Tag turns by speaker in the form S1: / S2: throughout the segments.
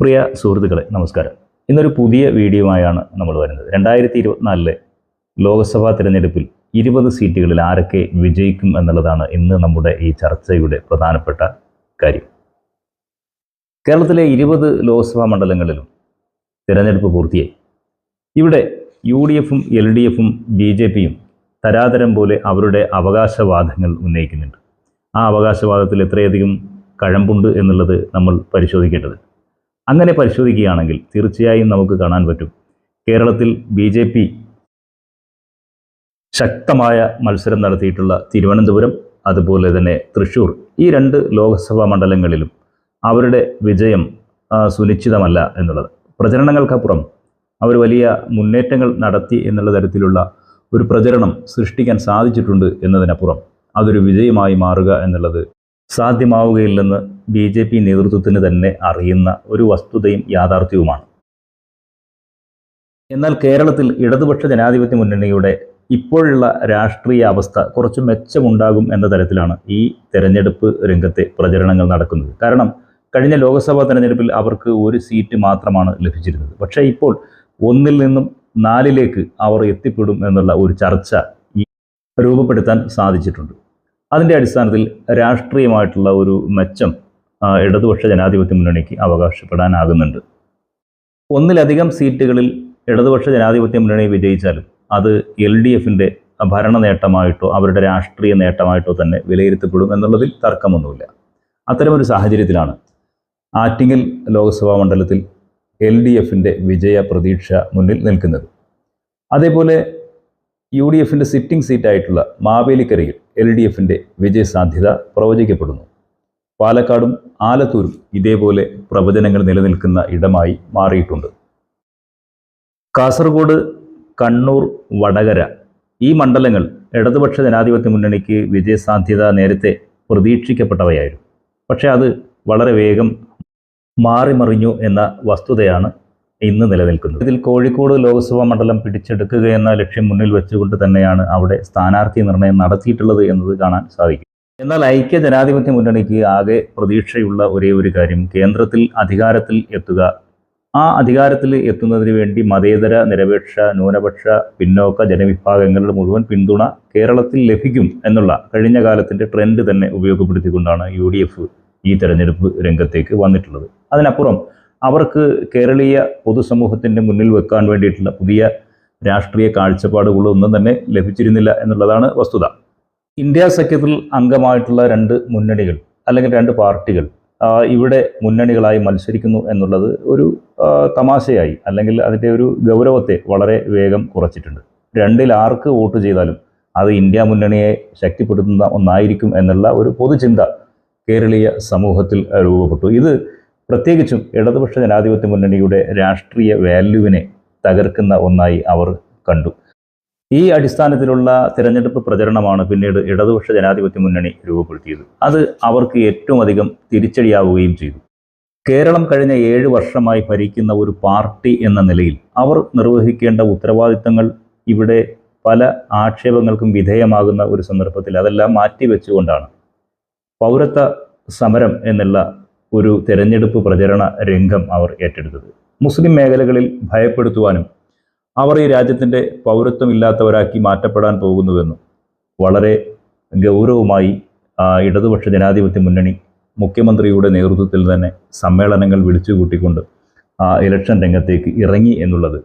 S1: പ്രിയ സുഹൃത്തുക്കളെ നമസ്കാരം. ഇന്നൊരു പുതിയ വീഡിയോയുമായാണ് നമ്മൾ വരുന്നത്. രണ്ടായിരത്തി ഇരുപത്തിനാലിലെ ലോക്സഭാ തിരഞ്ഞെടുപ്പിൽ ഇരുപത് സീറ്റുകളിൽ ആരൊക്കെ വിജയിക്കും എന്നുള്ളതാണ് ഇന്ന് നമ്മുടെ ഈ ചർച്ചയുടെ പ്രധാനപ്പെട്ട കാര്യം. കേരളത്തിലെ ഇരുപത് ലോക്സഭാ മണ്ഡലങ്ങളിലും തിരഞ്ഞെടുപ്പ് പൂർത്തിയായി. ഇവിടെ യു ഡി എഫും എൽ ഡി എഫും ബി ജെ പിയും തരാതരം പോലെ അവരുടെ അവകാശവാദങ്ങൾ ഉന്നയിക്കുന്നുണ്ട്. ആ അവകാശവാദത്തിൽ എത്രയധികം കഴമ്പുണ്ട് എന്നുള്ളത് നമ്മൾ പരിശോധിക്കേണ്ടത് അങ്ങനെ പരിശോധിക്കുകയാണെങ്കിൽ തീർച്ചയായും നമുക്ക് കാണാൻ പറ്റും. കേരളത്തിൽ ബി ജെ പി ശക്തമായ മത്സരം നടത്തിയിട്ടുള്ള തിരുവനന്തപുരം അതുപോലെ തന്നെ തൃശ്ശൂർ ഈ രണ്ട് ലോക്സഭാ മണ്ഡലങ്ങളിലും അവരുടെ വിജയം സുനിശ്ചിതമല്ല എന്നുള്ളത്. പ്രചരണങ്ങൾക്കപ്പുറം അവർ വലിയ മുന്നേറ്റങ്ങൾ നടത്തി എന്നുള്ള തരത്തിലുള്ള ഒരു പ്രചരണം സൃഷ്ടിക്കാൻ സാധിച്ചിട്ടുണ്ട് എന്നതിനപ്പുറം അതൊരു വിജയമായി മാറുക എന്നുള്ളത് സാധ്യമാവുകയില്ലെന്ന് ബി ജെ പി നേതൃത്വത്തിന് തന്നെ അറിയുന്ന ഒരു വസ്തുതയും യാഥാർത്ഥ്യവുമാണ്. എന്നാൽ കേരളത്തിൽ ഇടതുപക്ഷ ജനാധിപത്യ മുന്നണിയുടെ ഇപ്പോഴുള്ള രാഷ്ട്രീയ അവസ്ഥ കുറച്ച് മെച്ചമുണ്ടാകും എന്ന തരത്തിലാണ് ഈ തെരഞ്ഞെടുപ്പ് രംഗത്തെ പ്രചരണങ്ങൾ നടക്കുന്നത്. കാരണം കഴിഞ്ഞ ലോക്സഭാ തെരഞ്ഞെടുപ്പിൽ അവർക്ക് ഒരു സീറ്റ് മാത്രമാണ് ലഭിച്ചിരുന്നത്. പക്ഷേ ഇപ്പോൾ ഒന്നിൽ നിന്നും നാലിലേക്ക് അവർ എത്തിപ്പെടും എന്നുള്ള ഒരു ചർച്ച രൂപപ്പെടുത്താൻ സാധിച്ചിട്ടുണ്ട്. അതിന്റെ അടിസ്ഥാനത്തിൽ രാഷ്ട്രീയമായിട്ടുള്ള ഒരു മെച്ചം ഇടതുപക്ഷ ജനാധിപത്യ മുന്നണിക്ക് അവകാശപ്പെടാനാകുന്നുണ്ട്. ഒന്നിലധികം സീറ്റുകളിൽ ഇടതുപക്ഷ ജനാധിപത്യ മുന്നണി വിജയിച്ചാലും അത് എൽ ഡി എഫിന്റെ ഭരണ നേട്ടമായിട്ടോ അവരുടെ രാഷ്ട്രീയ നേട്ടമായിട്ടോ തന്നെ വിലയിരുത്തപ്പെടും എന്നുള്ളതിൽ തർക്കമൊന്നുമില്ല. അത്തരമൊരു സാഹചര്യത്തിലാണ് ആറ്റിങ്ങൽ ലോക്സഭാ മണ്ഡലത്തിൽ എൽ ഡി എഫിന്റെ വിജയ പ്രതീക്ഷ മുന്നിൽ നിൽക്കുന്നത്. അതേപോലെ യു ഡി എഫിന്റെ സിറ്റിംഗ് സീറ്റായിട്ടുള്ള മാവേലിക്കരയിൽ എൽ ഡി എഫിന്റെ വിജയസാധ്യത പ്രവചിക്കപ്പെടുന്നു. പാലക്കാടും ആലത്തൂരും ഇതേപോലെ പ്രവചനങ്ങൾ നിലനിൽക്കുന്ന ഇടമായി മാറിയിട്ടുണ്ട്. കാസർഗോഡ് കണ്ണൂർ വടകര ഈ മണ്ഡലങ്ങൾ ഇടതുപക്ഷ ജനാധിപത്യ മുന്നണിക്ക് വിജയസാധ്യത നേരത്തെ പ്രതീക്ഷിക്കപ്പെട്ടവയായിരുന്നു. പക്ഷേ അത് വളരെ വേഗം മാറിമറിഞ്ഞു എന്ന വസ്തുതയാണ് ഇന്ന് നിലനിൽക്കുന്നത്. ഇതിൽ കോഴിക്കോട് ലോക്സഭാ മണ്ഡലം പിടിച്ചെടുക്കുക എന്ന ലക്ഷ്യം മുന്നിൽ വെച്ചുകൊണ്ട് തന്നെയാണ് അവിടെ സ്ഥാനാർത്ഥി നിർണയം നടത്തിയിട്ടുള്ളത് എന്നത് കാണാൻ സാധിക്കും. എന്നാൽ ഐക്യ ജനാധിപത്യ മുന്നണിക്ക് ആകെ പ്രതീക്ഷയുള്ള ഒരേ ഒരു കാര്യം. കേന്ദ്രത്തിൽ അധികാരത്തിൽ എത്തുക. ആ അധികാരത്തിൽ എത്തുന്നതിന് വേണ്ടി മതേതര നിരപേക്ഷ ന്യൂനപക്ഷ പിന്നോക്ക ജനവിഭാഗങ്ങളുടെ മുഴുവൻ പിന്തുണ കേരളത്തിൽ ലഭിക്കും എന്നുള്ള കഴിഞ്ഞ കാലത്തിന്റെ ട്രെൻഡ് തന്നെ ഉപയോഗപ്പെടുത്തിക്കൊണ്ടാണ് യു ഡി എഫ് ഈ തെരഞ്ഞെടുപ്പ് രംഗത്തേക്ക് വന്നിട്ടുള്ളത്. അതിനപ്പുറം അവർക്ക് കേരളീയ പൊതുസമൂഹത്തിന്റെ മുന്നിൽ വെക്കാൻ വേണ്ടിയിട്ടുള്ള പുതിയ രാഷ്ട്രീയ കാഴ്ചപ്പാടുകളൊന്നും തന്നെ ലഭിച്ചിരുന്നില്ല എന്നുള്ളതാണ് വസ്തുത. ഇന്ത്യ സഖ്യത്തിൽ അംഗമായിട്ടുള്ള രണ്ട് മുന്നണികൾ അല്ലെങ്കിൽ രണ്ട് പാർട്ടികൾ ഇവിടെ മുന്നണികളായി മത്സരിക്കുന്നു എന്നുള്ളത് ഒരു തമാശയായി അല്ലെങ്കിൽ അതിന്റെ ഒരു ഗൗരവത്തെ വളരെ വേഗം കുറച്ചിട്ടുണ്ട്. രണ്ടിൽ ആർക്ക് വോട്ട് ചെയ്താലും അത് ഇന്ത്യ മുന്നണിയെ ശക്തിപ്പെടുത്തുന്ന ഒന്നായിരിക്കും എന്നുള്ള ഒരു പൊതുചിന്ത കേരളീയ സമൂഹത്തിൽ രൂപപ്പെട്ടു. ഇത് പ്രത്യേകിച്ചും ഇടതുപക്ഷ ജനാധിപത്യ മുന്നണിയുടെ രാഷ്ട്രീയ വാല്യുവിനെ തകർക്കുന്ന ഒന്നായി അവർ കണ്ടു. ഈ അടിസ്ഥാനത്തിലുള്ള തിരഞ്ഞെടുപ്പ് പ്രചരണമാണ് പിന്നീട് ഇടതുപക്ഷ ജനാധിപത്യ മുന്നണി രൂപപ്പെടുത്തിയത്. അത് അവർക്ക് ഏറ്റവും അധികം തിരിച്ചടിയാവുകയും ചെയ്തു. കേരളം കഴിഞ്ഞ ഏഴ് വർഷമായി ഭരിക്കുന്ന ഒരു പാർട്ടി എന്ന നിലയിൽ അവർ നിർവഹിക്കേണ്ട ഉത്തരവാദിത്തങ്ങൾ ഇവിടെ പല ആക്ഷേപങ്ങൾക്കും വിധേയമാകുന്ന ഒരു സന്ദർഭത്തിൽ അതെല്ലാം മാറ്റിവെച്ചുകൊണ്ടാണ്. പൗരത്വ സമരം എന്നുള്ള ഒരു തെരഞ്ഞെടുപ്പ് പ്രചരണ രംഗം അവർ ഏറ്റെടുത്തത്. മുസ്ലിം മേഖലകളിൽ ഭയപ്പെടുത്തുവാനും അവർ ഈ രാജ്യത്തിന്റെ പൗരത്വമില്ലാത്തവരാക്കി മാറ്റപ്പെടാൻ പോകുന്നുവെന്നും വളരെ ഗൗരവമായി ഇടതുപക്ഷ ജനാധിപത്യ മുന്നണി മുഖ്യമന്ത്രിയുടെ നേതൃത്വത്തിൽ തന്നെ സമ്മേളനങ്ങൾ വിളിച്ചു കൂട്ടിക്കൊണ്ട് ആ ഇലക്ഷൻ രംഗത്തേക്ക് ഇറങ്ങി എന്നുള്ളത്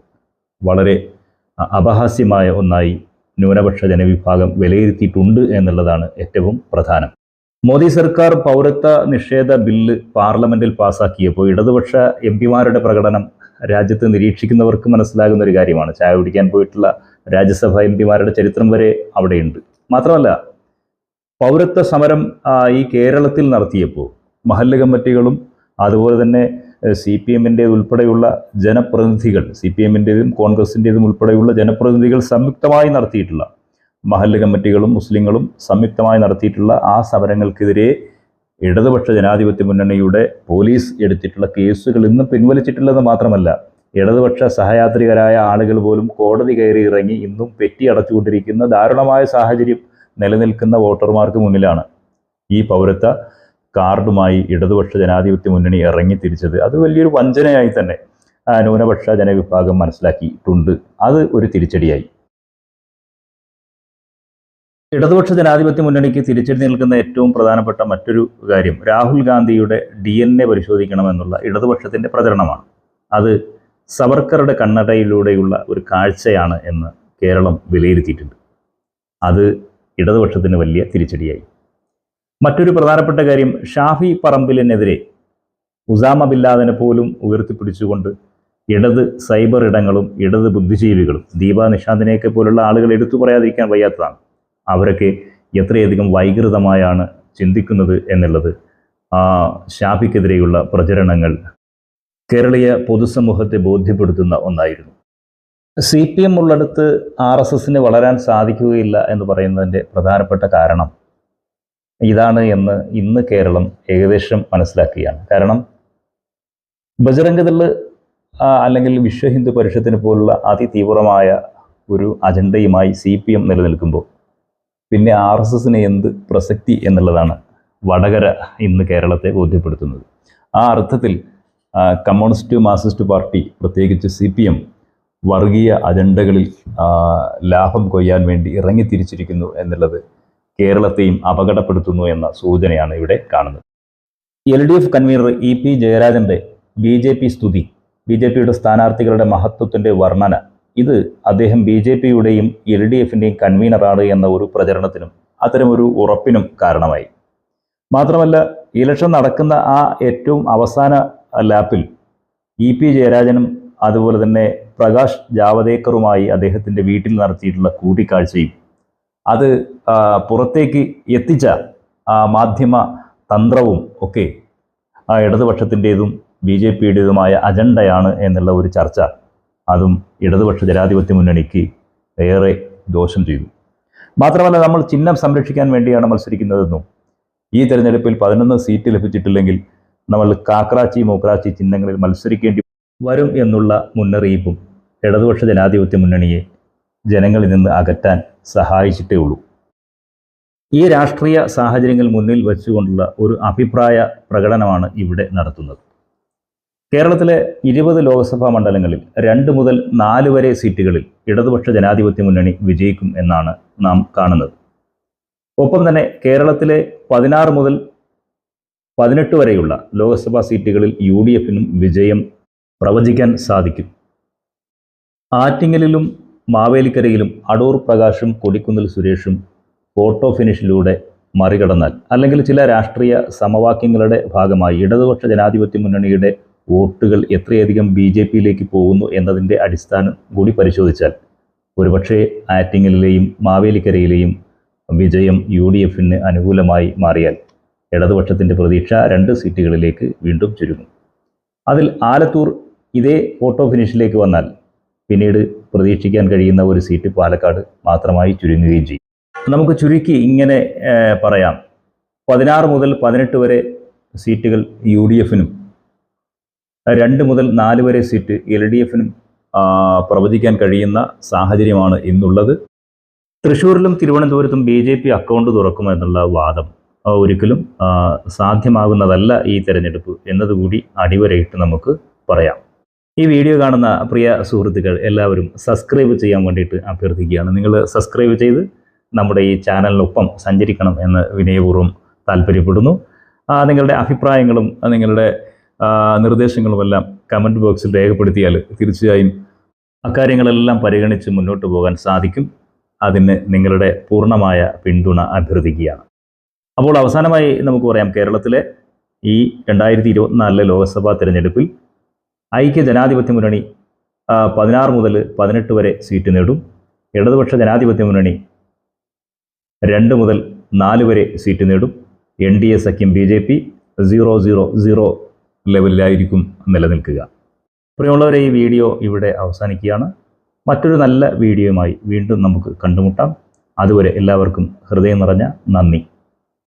S1: വളരെ അപഹാസ്യമായ ഒന്നായി ന്യൂനപക്ഷ ജനവിഭാഗം വിലയിരുത്തിയിട്ടുണ്ട് എന്നുള്ളതാണ് ഏറ്റവും പ്രധാനം. മോദി സർക്കാർ പൗരത്വ നിഷേധ ബില്ല് പാർലമെന്റിൽ പാസാക്കിയപ്പോൾ ഇടതുപക്ഷ എം പിമാരുടെ പ്രകടനം രാജ്യത്ത് നിരീക്ഷിക്കുന്നവർക്ക് മനസ്സിലാകുന്ന ഒരു കാര്യമാണ്. ചായ കുടിക്കാൻ പോയിട്ടുള്ള രാജ്യസഭാ എം പിമാരുടെ ചരിത്രം വരെ അവിടെയുണ്ട്. മാത്രമല്ല പൗരത്വ സമരം ഈ കേരളത്തിൽ നടത്തിയപ്പോൾ മഹല്ല് കമ്മിറ്റികളും അതുപോലെ തന്നെ സി പി എമ്മിന്റെ ഉൾപ്പെടെയുള്ള ജനപ്രതിനിധികൾ സി പി എമ്മിന്റെതും കോൺഗ്രസിന്റെതും ഉൾപ്പെടെയുള്ള ജനപ്രതിനിധികൾ സംയുക്തമായി നടത്തിയിട്ടുള്ള മഹല്ല് കമ്മിറ്റികളും മുസ്ലിങ്ങളും സംയുക്തമായി നടത്തിയിട്ടുള്ള ആ സമരങ്ങൾക്കെതിരെ ഇടതുപക്ഷ ജനാധിപത്യ മുന്നണിയുടെ പോലീസ് എടുത്തിട്ടുള്ള കേസുകൾ ഇന്നും പിൻവലിച്ചിട്ടില്ലെന്ന് മാത്രമല്ല ഇടതുപക്ഷ സഹയാത്രികരായ ആളുകൾ പോലും കോടതി കയറി ഇറങ്ങി ഇന്നും പെറ്റി അടച്ചുകൊണ്ടിരിക്കുന്ന ദാരുണമായ സാഹചര്യം നിലനിൽക്കുന്ന വോട്ടർമാർക്ക് മുന്നിലാണ്. ഈ പൗരത്വ കാർഡുമായി ഇടതുപക്ഷ ജനാധിപത്യ മുന്നണി ഇറങ്ങി തിരിച്ചത് അത് വലിയൊരു വഞ്ചനയായി തന്നെ ന്യൂനപക്ഷ ജനവിഭാഗം മനസ്സിലാക്കിയിട്ടുണ്ട്. അത് ഒരു തിരിച്ചടിയായി. ഇടതുപക്ഷ ജനാധിപത്യ മുന്നണിക്ക് തിരിച്ചടി നിൽക്കുന്ന ഏറ്റവും പ്രധാനപ്പെട്ട മറ്റൊരു കാര്യം രാഹുൽ ഗാന്ധിയുടെ ഡി എൻ എ പരിശോധിക്കണമെന്നുള്ള ഇടതുപക്ഷത്തിന്റെ പ്രചരണമാണ്. അത് സവർക്കറുടെ കണ്ണടയിലൂടെയുള്ള ഒരു കാഴ്ചയാണ് എന്ന് കേരളം വിലയിരുത്തിയിട്ടുണ്ട്. അത് ഇടതുപക്ഷത്തിന് വലിയ തിരിച്ചടിയായി. മറ്റൊരു പ്രധാനപ്പെട്ട കാര്യം ഷാഫി പറമ്പിലിനെതിരെ ഉസാമ ബില്ലാദിനെ പോലും ഉയർത്തിപ്പിടിച്ചുകൊണ്ട് ഇടത് സൈബർ ഇടങ്ങളും ഇടത് ബുദ്ധിജീവികളും ദീപ നിഷാന്തിനെയൊക്കെ പോലുള്ള ആളുകൾ എടുത്തു പറയാതിരിക്കാൻ വയ്യാത്തതാണ്. അവരൊക്കെ എത്രയധികം വൈകൃതമായാണ് ചിന്തിക്കുന്നത് എന്നുള്ളത് ആ ഷാഫിക്കെതിരെയുള്ള പ്രചരണങ്ങൾ കേരളീയ പൊതുസമൂഹത്തെ ബോധ്യപ്പെടുത്തുന്ന ഒന്നായിരുന്നു. സി പി എം ഉള്ളിടത്ത് ആർ എസ് എസിന് വളരാൻ സാധിക്കുകയില്ല എന്ന് പറയുന്നതിന്റെ പ്രധാനപ്പെട്ട കാരണം ഇതാണ് എന്ന് ഇന്ന് കേരളം ഏകദേശം മനസ്സിലാക്കുകയാണ്. കാരണം ബജറംഗദൾ അല്ലെങ്കിൽ വിശ്വ ഹിന്ദു പരിഷത്തിന് പോലുള്ള അതിതീവ്രമായ ഒരു അജണ്ടയുമായി സി പി എം നിലനിൽക്കുമ്പോൾ പിന്നെ ആർ എസ് എസിന് എന്ത് പ്രസക്തി എന്നുള്ളതാണ് വടകര ഇന്ന് കേരളത്തെ ബോധ്യപ്പെടുത്തുന്നത്. ആ അർത്ഥത്തിൽ കമ്മ്യൂണിസ്റ്റ് മാർക്സിസ്റ്റ് പാർട്ടി പ്രത്യേകിച്ച് സി പി എം വർഗീയ അജണ്ടകളിൽ ലാഭം കൊയ്യാൻ വേണ്ടി ഇറങ്ങിത്തിരിച്ചിരിക്കുന്നു എന്നുള്ളത് കേരളത്തെയും അപകടപ്പെടുത്തുന്നു എന്ന സൂചനയാണ് ഇവിടെ കാണുന്നത്. L D F convenor E P ജയരാജന്റെ ബി ജെ പി സ്തുതി ബി ജെ പിയുടെ സ്ഥാനാർത്ഥികളുടെ മഹത്വത്തിന്റെ വർണന ഇത് അദ്ദേഹം ബി ജെ പിയുടെയും എൽ ഡി എഫിന്റെയും കൺവീനറാണ് എന്ന ഒരു പ്രചരണത്തിനും അത്തരമൊരു ഉറപ്പിനും കാരണമായി. മാത്രമല്ല ഇലക്ഷൻ നടക്കുന്ന ആ ഏറ്റവും അവസാന ലാപ്പിൽ ഇ പി ജയരാജനും അതുപോലെ തന്നെ പ്രകാശ് ജാവദേക്കറുമായി അദ്ദേഹത്തിന്റെ വീട്ടിൽ നടത്തിയിട്ടുള്ള കൂടിക്കാഴ്ചയും അത് പുറത്തേക്ക് എത്തിച്ച മാധ്യമ തന്ത്രവും ഒക്കെ ഇടതുപക്ഷത്തിന്റെതും ബി ജെ പിയുടേതുമായ അജണ്ടയാണ് എന്നുള്ള ഒരു ചർച്ച അതും ഇടതുപക്ഷ ജനാധിപത്യ മുന്നണിക്ക് ഏറെ ദോഷം ചെയ്തു. മാത്രമല്ല നമ്മൾ ചിഹ്നം സംരക്ഷിക്കാൻ വേണ്ടിയാണ് മത്സരിക്കുന്നതെന്നും ഈ തെരഞ്ഞെടുപ്പിൽ പതിനൊന്ന് സീറ്റ് ലഭിച്ചിട്ടില്ലെങ്കിൽ നമ്മൾ കാക്രാച്ചി മൂക്രാച്ചി ചിഹ്നങ്ങളിൽ മത്സരിക്കേണ്ടി വരും എന്നുള്ള മുന്നറിയിപ്പും ഇടതുപക്ഷ ജനാധിപത്യ മുന്നണിയെ ജനങ്ങളിൽ നിന്ന് അകറ്റാൻ സഹായിച്ചിട്ടേ ഉള്ളൂ. ഈ രാഷ്ട്രീയ സാഹചര്യങ്ങൾ മുന്നിൽ വെച്ചുകൊണ്ടുള്ള ഒരു അഭിപ്രായ പ്രകടനമാണ് ഇവിടെ നടത്തുന്നത്. കേരളത്തിലെ ഇരുപത് ലോക്സഭാ മണ്ഡലങ്ങളിൽ രണ്ട് മുതൽ നാല് വരെ സീറ്റുകളിൽ ഇടതുപക്ഷ ജനാധിപത്യ മുന്നണി വിജയിക്കും എന്നാണ് നാം കാണുന്നത്. ഒപ്പം തന്നെ കേരളത്തിലെ പതിനാറ് മുതൽ പതിനെട്ട് വരെയുള്ള ലോക്സഭാ സീറ്റുകളിൽ യു ഡി എഫിനും വിജയം പ്രവചിക്കാൻ സാധിക്കും. ആറ്റിങ്ങലിലും മാവേലിക്കരയിലും അടൂർ പ്രകാശും കൊടിക്കുന്നിൽ സുരേഷും ഫോട്ടോ ഫിനിഷിലൂടെ മറികടന്നാൽ അല്ലെങ്കിൽ ചില രാഷ്ട്രീയ സമവാക്യങ്ങളുടെ ഭാഗമായി ഇടതുപക്ഷ ജനാധിപത്യ മുന്നണിയുടെ വോട്ടുകൾ എത്രയധികം ബി ജെ പിയിലേക്ക് പോകുന്നു എന്നതിന്റെ അടിസ്ഥാനം കൂടി പരിശോധിച്ചാൽ ഒരുപക്ഷെ ആറ്റിങ്ങലിലെയും മാവേലിക്കരയിലെയും വിജയം യു ഡി എഫിന് അനുകൂലമായി മാറിയാൽ ഇടതുപക്ഷത്തിന്റെ പ്രതീക്ഷ രണ്ട് സീറ്റുകളിലേക്ക് വീണ്ടും ചുരുങ്ങും. അതിൽ ആലത്തൂർ ഇതേ ഫോട്ടോ ഫിനിഷിലേക്ക് വന്നാൽ പിന്നീട് പ്രതീക്ഷിക്കാൻ കഴിയുന്ന ഒരു സീറ്റ് പാലക്കാട് മാത്രമായി ചുരുങ്ങുകയും ചെയ്യും. നമുക്ക് ചുരുക്കി ഇങ്ങനെ പറയാം. പതിനാറ് മുതൽ പതിനെട്ട് വരെ സീറ്റുകൾ യു ഡി എഫിനും രണ്ട് മുതൽ നാല് വരെ സീറ്റ് എൽ ഡി എഫിനും പ്രവചിക്കാൻ കഴിയുന്ന സാഹചര്യമാണ് ഇന്നുള്ളത്. തൃശ്ശൂരിലും തിരുവനന്തപുരത്തും ബി ജെ പി അക്കൗണ്ട് തുറക്കുമെന്നുള്ള വാദം ഒരിക്കലും സാധ്യമാകുന്നതല്ല ഈ തെരഞ്ഞെടുപ്പ് എന്നതുകൂടി അടിവരയിട്ട് നമുക്ക് പറയാം. ഈ വീഡിയോ കാണുന്ന പ്രിയ സുഹൃത്തുക്കൾ എല്ലാവരും സബ്സ്ക്രൈബ് ചെയ്യാൻ വേണ്ടിയിട്ട് അഭ്യർത്ഥിക്കുകയാണ്. നിങ്ങൾ സബ്സ്ക്രൈബ് ചെയ്ത് നമ്മുടെ ഈ ചാനലിനൊപ്പം സഞ്ചരിക്കണം എന്ന് വിനയപൂർവം താല്പര്യപ്പെടുന്നു. നിങ്ങളുടെ അഭിപ്രായങ്ങളും നിങ്ങളുടെ നിർദ്ദേശങ്ങളുമെല്ലാം കമന്റ് ബോക്സിൽ രേഖപ്പെടുത്തിയാൽ തീർച്ചയായും അക്കാര്യങ്ങളെല്ലാം പരിഗണിച്ച് മുന്നോട്ട് പോകാൻ സാധിക്കും. അതിന് നിങ്ങളുടെ പൂർണമായ പിന്തുണ അഭ്യർത്ഥിക്കുകയാണ്. അപ്പോൾ അവസാനമായി നമുക്ക് പറയാം കേരളത്തിലെ ഈ രണ്ടായിരത്തി ഇരുപത്തിനാലിലെ ലോക്സഭാ തിരഞ്ഞെടുപ്പിൽ ഐക്യ ജനാധിപത്യ മുന്നണി പതിനാറ് മുതൽ പതിനെട്ട് വരെ സീറ്റ് നേടും. ഇടതുപക്ഷ ജനാധിപത്യ മുന്നണി രണ്ട് മുതൽ നാല് വരെ സീറ്റ് നേടും. എൻ ഡി എ സഖ്യം B J P zero zero zero ലെവലിലായിരിക്കും നിലനിൽക്കുക. പ്രിയമുള്ളവരെ ഈ വീഡിയോ ഇവിടെ അവസാനിക്കുകയാണ്. മറ്റൊരു നല്ല വീഡിയോയുമായി വീണ്ടും നമുക്ക് കണ്ടുമുട്ടാം. അതുവരെ എല്ലാവർക്കും ഹൃദയം നിറഞ്ഞ നന്ദി.